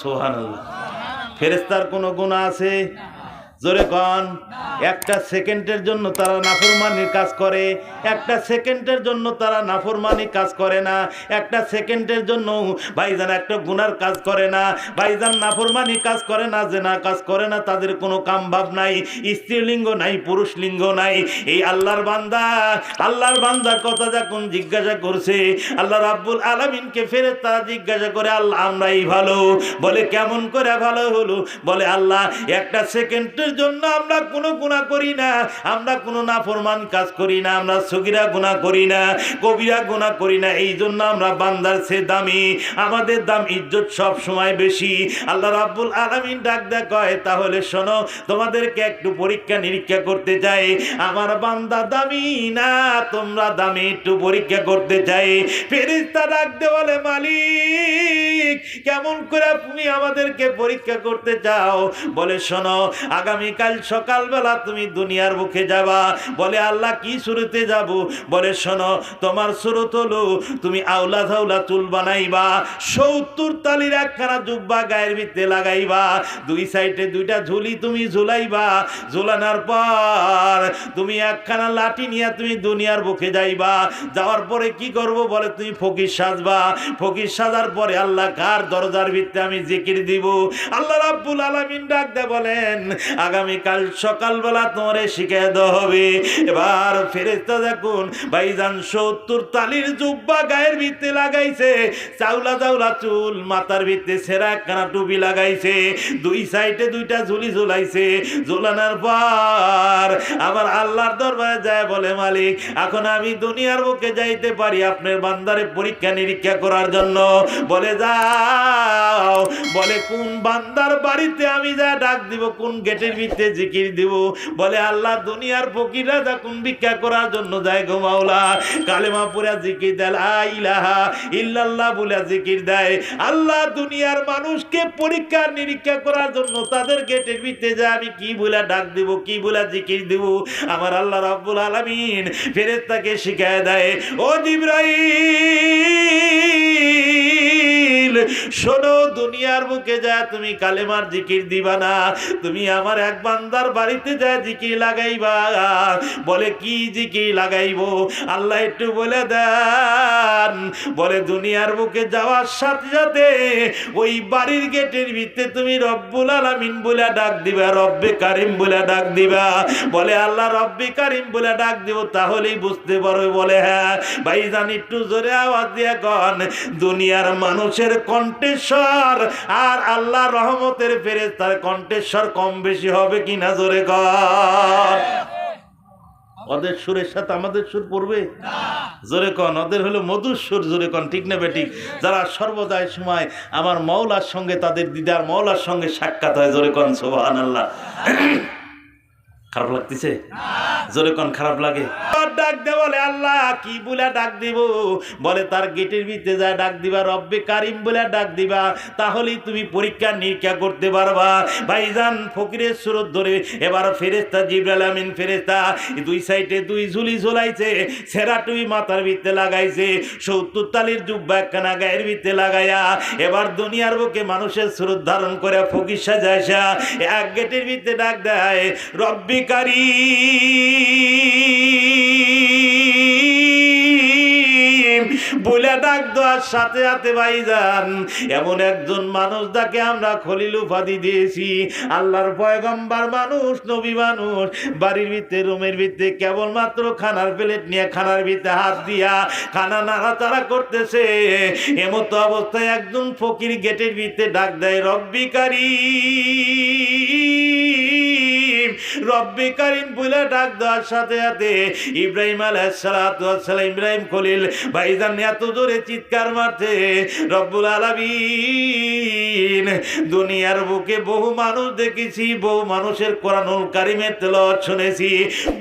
সোহান ফেরেস্তার কোনো গুণ আছে? জোরে কন। একটা সেকেন্ডের জন্য তারা নাফরমানির কাজ করে, একটা সেকেন্ডের জন্য তারা নাফরমানি কাজ করে না, একটা সেকেন্ডের জন্য ভাইজান একটা গুনার কাজ করে না, ভাইজান নাফরমানি কাজ করে না, জেনা কাজ করে না, তাদের কোনো কাম ভাব নাই, স্ত্রীলিঙ্গ নাই পুরুষ লিঙ্গ নাই। এই আল্লাহর বান্দা, আল্লাহর বান্দার কথা যখন জিজ্ঞাসা করছে, আল্লাহ রাব্বুল আলামিনকে ফেরে তারা জিজ্ঞাসা করে, আল্লাহ, আমরাই ভালো। বলে, কেমন করে ভালো হলো? বলে, আল্লাহ, একটা সেকেন্ডের জন্য আমরা কোনো গুণা করি না, আমরা কোনো নাফরমান কাজ করি না, আমরা সগিরা গুণা করি না, কবিরা গুণা করি না, এই জন্য আমরা বান্দার সে দামি। আমাদের দাম ইজ্জত সব সময় বেশি। আল্লাহ রাব্বুল আলামিন ডাক দেয় কয়, তাহলে শোনো, তোমাদেরকে একটু পরীক্ষা নিরীক্ষা করতে চাই আমার বান্দা দামি না, তোমরা দামি একটু পরীক্ষা করতে চাই ফেরিস্তা ডাক বলে, মালিক, কেমন করে তুমি আমাদেরকে পরীক্ষা করতে চাও বলে, শোনো, আগামীকাল সকালবেলা তুমি দুনিয়ার বুকে যাবা? বলে, আল্লাহ, কি শুরুতে যাব? বলে, শোনো, তোমার শুরুত হলো তুমি আউলা ধাউলা চুল বানাইবা, সত্তর তালির একখানা জুব্বা গায়ের ভিতরে লাগাইবা, দুই সাইডে দুইটা ঝুলি তুমি ঝুলাইবা, ঝুলানোর পর তুমি একখানা লাঠি নিয়ে তুমি দুনিয়ার বুকে যাইবা। যাওয়ার পরে কি করব বলে, তুমি ফকির সাজবা। ফকির সাজার পরে আল্লাহ কার দরজার ভিত্তে আমি জিকির দিব? আল্লাহ রাব্বুল আলামিন ডাক দে বলেন, আগামীকাল তোমারে শিখে এবার ফেরেস্তা দেখুন ভাইজান সত্তর তালির জুব্বা গায়ের লাগাইছে চাউলা চাউলা চুল মাথার সেরা টুপি লাগাইছে, দুই সাইডে দুইটা ঝুলি ঝুলাইছে পর আল্লাহর দরবারে যায় বলে, মালিক, এখন আমি দুনিয়ার বুকে যাইতে পারি আপনার বান্দারে পরীক্ষা নিরীক্ষা করার জন্য। বলে, যাও। বলে, কোন বান্দার বাড়িতে আমি যা ডাক দিব, কোন গেটের ভিতরে জিকির দিব? বলে, আল্লাহ দুনিয়ার ফকিরা যখন ভিক্ষা করার জন্য যায় গো মাওলা, কালেমা পুরা জিকির দেয় ইলাহা ইল্লাল্লাহ বলে জিকির দেয়। আল্লাহ দুনিয়ার মানুষকে পরীক্ষা নিরীক্ষা করার জন্য তাদের গেটের ভিতরে যায়, আমি কি বলে ডাক দিব, কি বলে জিকির দিব? আমার আল্লাহ রাব্বুল আলামিন ফেরেশতাকে শিখায় দেয়, ও জিব্রাইল, শোনো দুনিয়ার বুকে যা তুমি কালেমার জিকির দিবা না। তুমি আমার এক বান্দার বাড়িতে যা জিকির লাগাইবা। বলে, কি জিকির লাগাইবো? আল্লাহ একটু বলে দেন। বলে, দুনিয়ার বুকে যাওয়ার সাথে সাথে ওই বাড়ির গেটের ভিতরে তুমি রব্বুল আলামিন বলে ডাক দিবা, রব্বে কারিম বলে ডাক দিবা। বলে, আল্লাহ রব্বে কারিম বলে ডাক দিব, তাহলেই বুঝতে পারবে। বলে হ্যাঁ ভাইজান, একটু জোরে আওয়াজ দিয়ে কন। দুনিয়ার মানুষের কণ্ঠেশ্বর আর আল্লাহ রহমতের ফেরেস্তার কণ্ঠেশ্বর কম বেশি হবে কিনা জোরে ওদের সুরের সাথে আমাদের সুর পড়বে? জোরে কন, ওদের হলো মধুর সুর, জোরে কন, ঠিক না বেঠিক? যারা সর্বদাই সময় আমার মৌলার সঙ্গে, তাদের দিদার মৌলার সঙ্গে সাক্ষাৎ হয়, জোরে কন সোহান আল্লাহ খারাপ লাগতেছে? জোরে কন খারাপ লাগে? ডাক দে বলে, আল্লাহ, কি বলে ডাক দিব? বলে, তার গেটের ভিতরে যায় ডাক দিবা, রব্বে কারিম বলে ডাক দিবা, তাহলেই তুমি পরীক্ষা নিরীক্ষা করতে পারবা। ভাইজান ফকিরের সুরত ধরে, এবার ফেরেস্তা জিব্রাল আমিন ফেরেস্তা দুই সাইডে দুই ঝুলি ঝুলাইছে, সেরা টুই মাথার ভিতরে লাগাইছে, সত্তর তালির জুব্বা একখানা গায়ের ভিতরে লাগাইয়া, এবার দুনিয়ার বুকে মানুষের সুরত ধারণ করে ফকির সাজাইসা এক গেটের ভিতরে ডাক দেয়, রব্বি কারিম! বলে ডাক দেওয়ার সাথে সাথে ভাইজান, এমন একজন মানুষ যাকে আমরা খলিল উপাধি দিয়েছি। আল্লাহর পয়গম্বার মানুষ, নবী মানুষ, বাড়ির ভিতরে, রুমের ভিতরে, কেবলমাত্র খানার প্লেট নিয়ে খানার ভিতরে হাত দিয়া খানা নাড়াচাড়া করতেছে। এমতো অবস্থায় একজন ফকির গেটের ভিতরে ডাক দেয়, রব্বি কারিম। রব্বি বলে ডাক দেওয়ার সাথে সাথে ইব্রাহিম আলাইসালাম ইব্রাহিম খলিল ভাইজান এত জোরে চিৎকার মারছে, রব্বুল দুনিয়ার বুকে বহু মানুষ দেখেছি, বহু মানুষের কোরআনুল কারিমের তেলাওয়াত শুনেছি,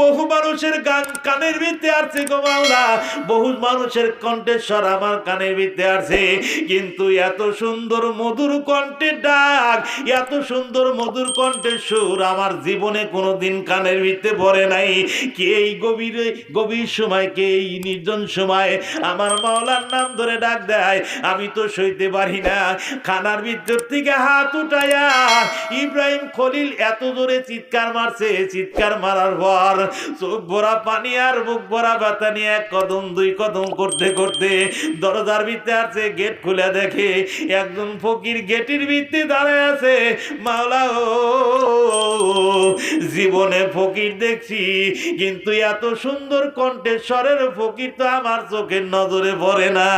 বহু মানুষের গান কানের ভিতরে আসছে গো মাওলা, বহু মানুষের কণ্ঠেশ্বর আমার কানের ভিতরে আসছে, কিন্তু এত সুন্দর মধুর কণ্ঠের ডাক, এত সুন্দর মধুর কণ্ঠের সুর আমার জীবনে কোনোদিন কানের ভিতরে পড়ে নাই কে এই গভীর গভীর সময় কে এই নির্জন সময় আমার মাওলার নাম ধরে ডাক দেয় আমি তো সইতে পারি না খানার ভিতর থেকে হাত উঠাইয়া ইব্রাহিম খলিল এত জোরে চিৎকার মারছে চিৎকার মারার পর চোখ ভরা পানি আর মুখ ভরা ব্যথা নিয়ে এক কদম দুই কদম করতে করতে দরজার ভিতরে আছে গেট খুলে দেখে একজন ফকির গেটের ভিত্তি দাঁড়ায় আছে মাওলা ও জীবনে ফকির দেখছি, কিন্তু এত সুন্দর কণ্ঠেশ্বরের ফকির তো আমার চোখের নজরে পড়ে না।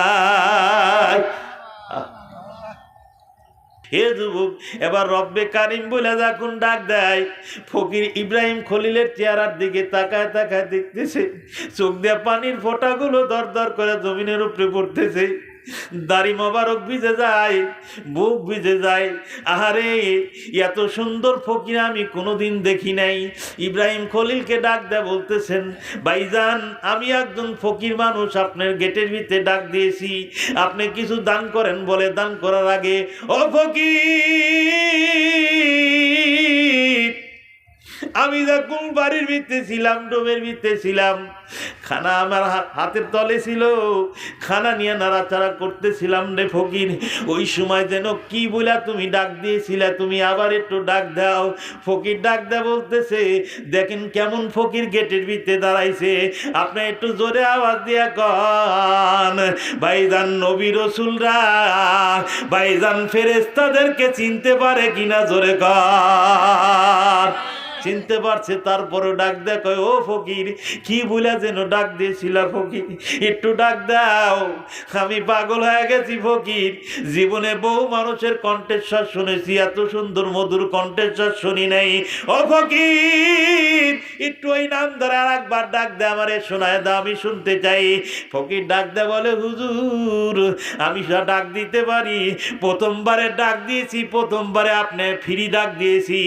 হে যুবক, এবার রব্বে কারিম বলে যখন ডাক দেয়, ফকির ইব্রাহিম খলিলের চেহারার দিকে তাকায় তাকায় দেখতেছে, চোখ দিয়ে পানির ফোঁটাগুলো দর দর করে জমিনের উপরে পড়তেছে। দাড়ি মোবারক ভিজে যায়, বুক ভিজে যায়। আহারে, এত সুন্দর ফকির আমি কোনোদিন দেখি নাই। ইব্রাহিম খলিলকে ডাক দেয় বলতেছেন, ভাইজান, আমি একজন ফকির মানুষ, আপনার গেটের ভিতরে ডাক দিয়েছি। আপনি কিছু দান করেন বলে দান করার আগে, ও ফকির, আমি যখন বাড়ির ভিতরে ছিলাম, ডোমের ভিতরে ছিলাম খানা আমার হাতের তলে ছিল। খানা নিয়ে নাড়াচাড়া করতেছিলাম রে ফকির। ওই সময় যেন কি বলে তুমি ডাক দিয়েছিলে, তুমি আবার একটু ডাক দাও। ফকির ডাক দেয় বলতেছে, দেখেন কেমন ফকির গেটের ভিতরে দাঁড়াইছে। আপনি একটু জোরে আওয়াজ দিয়া কন। ভাইজান নবী রসুলরা, ভাইজান ফেরেস্তাদেরকে চিনতে পারে কিনা জোরে কর চিনতে পারছে তারপরে ডাক কয়, ও ফকির, কি বলে যেন ডাক দিয়েছিল ফকির? একটু ডাক দাও, আমি পাগল হয়ে গেছি ফকির। জীবনে বহু মানুষের কণ্ঠেশ্বর শুনেছি, এত সুন্দর মধুর কণ্ঠেশ্বর শুনি নাই। ও ফকির, একটু ওই নাম ধরে আর একবার ডাক দে আমারে, শোনায় দাও, আমি শুনতে চাই। ফকির ডাক দে বলে, হুজুর, আমি সব ডাক দিতে পারি, প্রথমবারে ডাক দিয়েছি, প্রথমবারে আপনি ফ্রি ডাক দিয়েছি।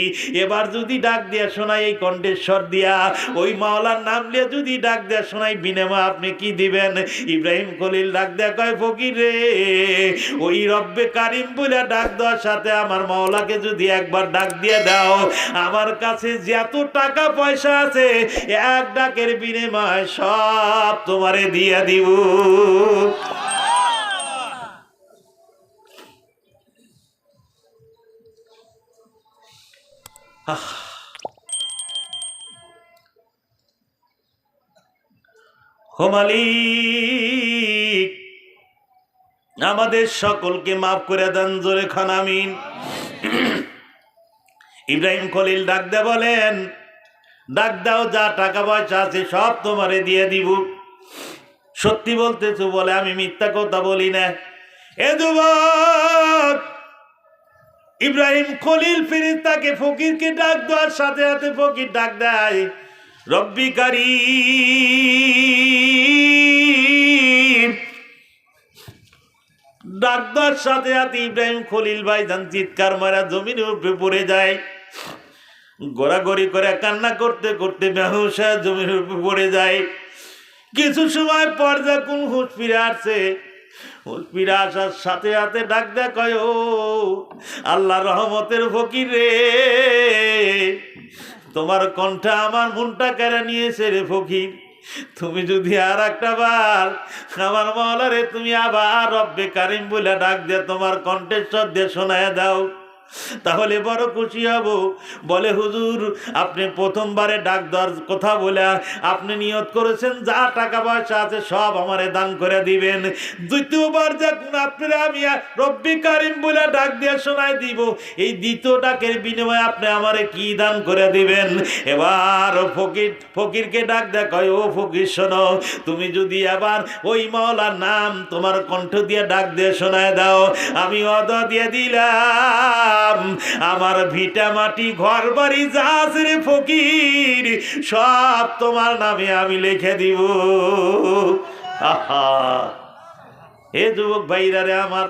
এবার যদি ডাক দিয়ে শোনাই এই কণ্ঠেশ্বর দিয়া। ওই মাওলার নাম নিয়ে যদি ডাক দেয়া শোনাই বিনেমা আপনি কি দিবেন? ইব্রাহিম খলিল ডাক দেয়া কয়, ফকির ওই রব্বে কারিম বলে ডাক দেওয়ার সাথে আমার মাওলাকে যদি একবার ডাক দিয়ে দাও, আমার কাছে যত টাকা পয়সা আছে, এক ডাকের বিনিময় সব তোমারে দিয়ে দিব। হো মালিক, আমাদের সকলকে মাফ করে দেন জোরে খান, আমিন। ইব্রাহিম খলিল ডাক দে বলেন, ডাক দাও, যা টাকা পয়সা আছে সব তোমারে দিয়ে দিব। সত্যি বলতেছো বলে আমি মিথ্যা কথা বলি না। এ যুবক, ইব্রাহিম খলিল ফিরিস্তাকে ফকিরকে ডাক দেওয়ার সাথে সাথে ফকির ডাক দেয়, রব্বি কারিম ডাক দেওয়ার সাথে সাথে ইব্রাহিম খলিল ভাই যান চিৎকার মারা জমিনের উপরে পড়ে যায়। গোড়াগড়ি করে কান্না করতে করতে ব্যবসা জমির উপরে পড়ে যায়। কিছু সময় পর যখন হুঁশ ফিরে আসছে হুঁশ ফিরে আসার সাথে সাথে ডাক দেয়, কয়, ও আল্লাহ রহমতের ফকির রে, তোমার কণ্ঠা আমার মনটা কেড়ে নিয়েছে রে ফকির। তুমি যদি আর একটা বার আমার মহলারে তুমি আবার রব্বে কারিম বলে ডাক দিয়ে তোমার কণ্ঠেশ্বর দিয়ে শোনায় দাও। তাহলে বড় খুশি হব। বলে, হুজুর, আপনি প্রথমবারে ডাক দেওয়ার কথা বলে আপনি নিয়ত করেছেন, যা টাকা পয়সা আছে সব আমারে দান করে দিবেন। দ্বিতীয়বার যখন আপনারা আমি রব্বি কারিম বলে ডাক দিয়ে শোনায় দিব, এই দ্বিতীয় ডাকের বিনিময়ে আপনি আমারে কি দান করে দিবেন? এবার ফকির, ফকিরকে ডাক দেখায় ও ফকির, শোনো, তুমি যদি আবার ওই মাওলার নাম তোমার কণ্ঠ দিয়ে ডাক দিয়ে শোনায় দাও, আমি অদ দিয়ে দিলাম। আমার ভিটা মাটি ঘর বাড়ি জাহাজ রে ফকির। সব তোমার নামে আমি লিখে দিব। আহা। হে যুবক ভাইরা রে আমার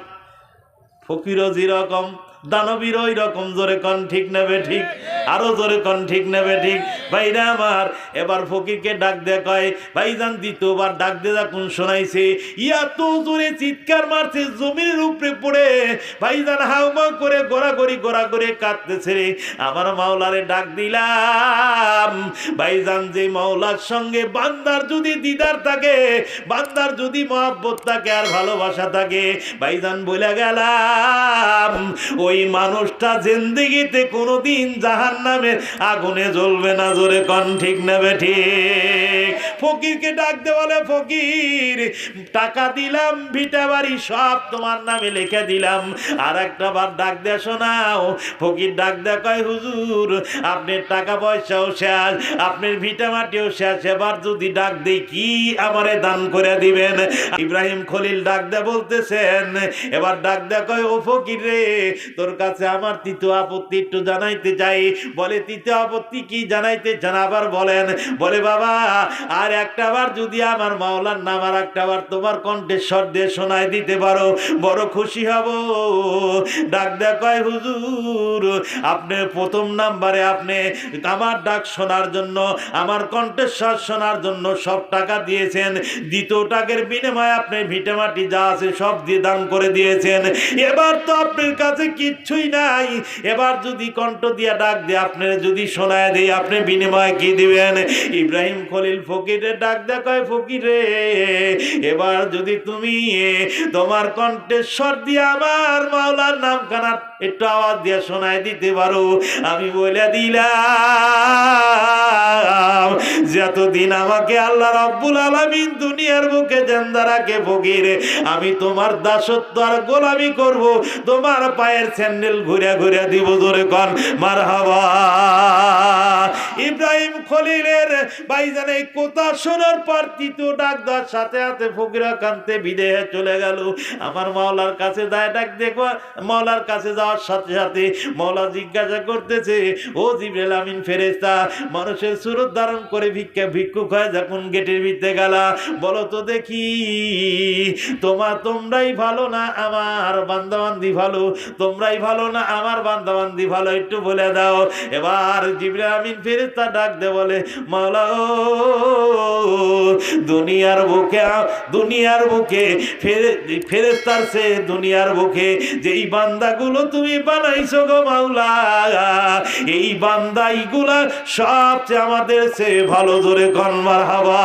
ফকিরও যেরকম দানবীর ওই রকম, জোরে কন ঠিক নেবে ঠিক? আরও জোরে কন ঠিক নেবে ঠিক? ভাইরা আমার, এবার ফকিরকে ডাক দেয়া কয়, ভাইজান দ্বিতীয়বার ডাক দে যখন শোনাইছে ইয়া তো জোরে চিৎকার মারছে, জমিনের উপরে পড়ে। ভাইজান হাউমাউ করে গোড়াগড়ি গোড়াগড়ি কাঁদতেছে রে। আমার মাওলারে ডাক দিলাম, ভাইজান যে মাওলার সঙ্গে বান্দার যদি দিদার থাকে, বান্দার যদি মহাব্বত থাকে আর ভালোবাসা থাকে, ভাইজান বলে গেলাম ওই মানুষটা জিন্দিগিতে কোনোদিন জাহান নামের আগুনে জ্বলবে না, জোরে কন ঠিক নেবে ঠিক। ফকিরকে ডাক বলে, ফকির, টাকা দিলাম, ভিটা বাড়ি সব তোমার নামে লিখে দিলাম। আর একটা বার ডাক দে, শোনাও। ফকির ডাক দে, কয়, হুজুর, আপনার টাকা পয়সাও শেষ, আপনার ভিটা মাটিও শেষ। এবার যদি ডাক দেই, কি আমারে দান করে দিবেন? ইব্রাহিম খলিল ডাক দে বলতেছেন। এবার ডাক দে, কয়, ও ফকির রে তোর কাছে আমার তৃতীয় আপত্তি একটু জানাইতে চাই। বলে, তৃতীয় আপত্তি কি জানাইতে? চান আবার বলেন, বলে, বাবা, আর একটা বার যদি আমার মাওলার নাম আর একটা বার তোমার কণ্ঠেশ্বর দিয়ে শোনায় দিতে পারো, বড় খুশি হব। ডাক দেয়া কয়, হুজুর, আপনি প্রথম নাম্বারে আপনি আমার ডাক শোনার জন্য, আমার কণ্ঠেশ্বর শোনার জন্য সব টাকা দিয়েছেন। দ্বিতীয় টাকের বিনিময়ে আপনি ভিটেমাটি যা আছে সব দিয়ে দান করে দিয়েছেন। এবার তো আপনার কাছে কিচ্ছুই নাই। এবার যদি কণ্ঠ দিয়া ডাক দিয়ে আপনার যদি শোনায় দেয় আপনি বিনিময়ে কি দিবেন? ইব্রাহিম খলিল ফকিরের ডাক দেখায় ফকিরে। এবার যদি তুমি তোমার কণ্ঠেশ্বর দিয়ে আমার মাওলার নাম খানা একটু আওয়াজ দিয়ে শোনায় দিতে পারো। আমি বলে দিলাম, যতদিন আমাকে আল্লাহ রাব্বুল আলামিন দুনিয়ার বুকে জেন্দা রাখে ফকির, আমি তোমার দাসত্ব আর গোলামি করব, তোমার পায়ের স্যান্ডেল ঘুরে ঘুরে দিব জোরে কন মার হাবা ইব্রাহিম খলিলের ভাইজান এই কথা শোনার পর তৃতীয় ডাক দেওয়ার সাথে সাথে ফকিরা কান্তে বিদেহে চলে গেল। আমার মাওলার কাছে যায়, ডাক দেখো মাওলার কাছে যাওয়ার সাথে সাথে মাওলা জিজ্ঞাসা করতেছে, ও জিবরেল আমিন ফেরেস্তা মানুষের সুরত ধারণ করে ভিক্ষা, ভিক্ষুক হয়ে যখন গেটের ভিতরে গেলা, বলো তো দেখি, তোমার তোমরাই ভালো না আমার বান্দাবান্দি ভালো? তোমরাই ভালো না আমার বান্দাবান্দি ভালো? একটু বলে দাও। এবার জিবরাইল আমিন ফেরেস্তা ডাক দে বলে মাওলা ও দুনিয়ার বুকে দুনিয়ার বুকে, ফেরে ফেরেস্তার সে দুনিয়ার বুকে যেই বান্দাগুলো তুমি বানাইছো গো মাওলা। এই বান্দাইগুলা সবচেয়ে আমাদের সে ভালো ধরে কনমার হাবা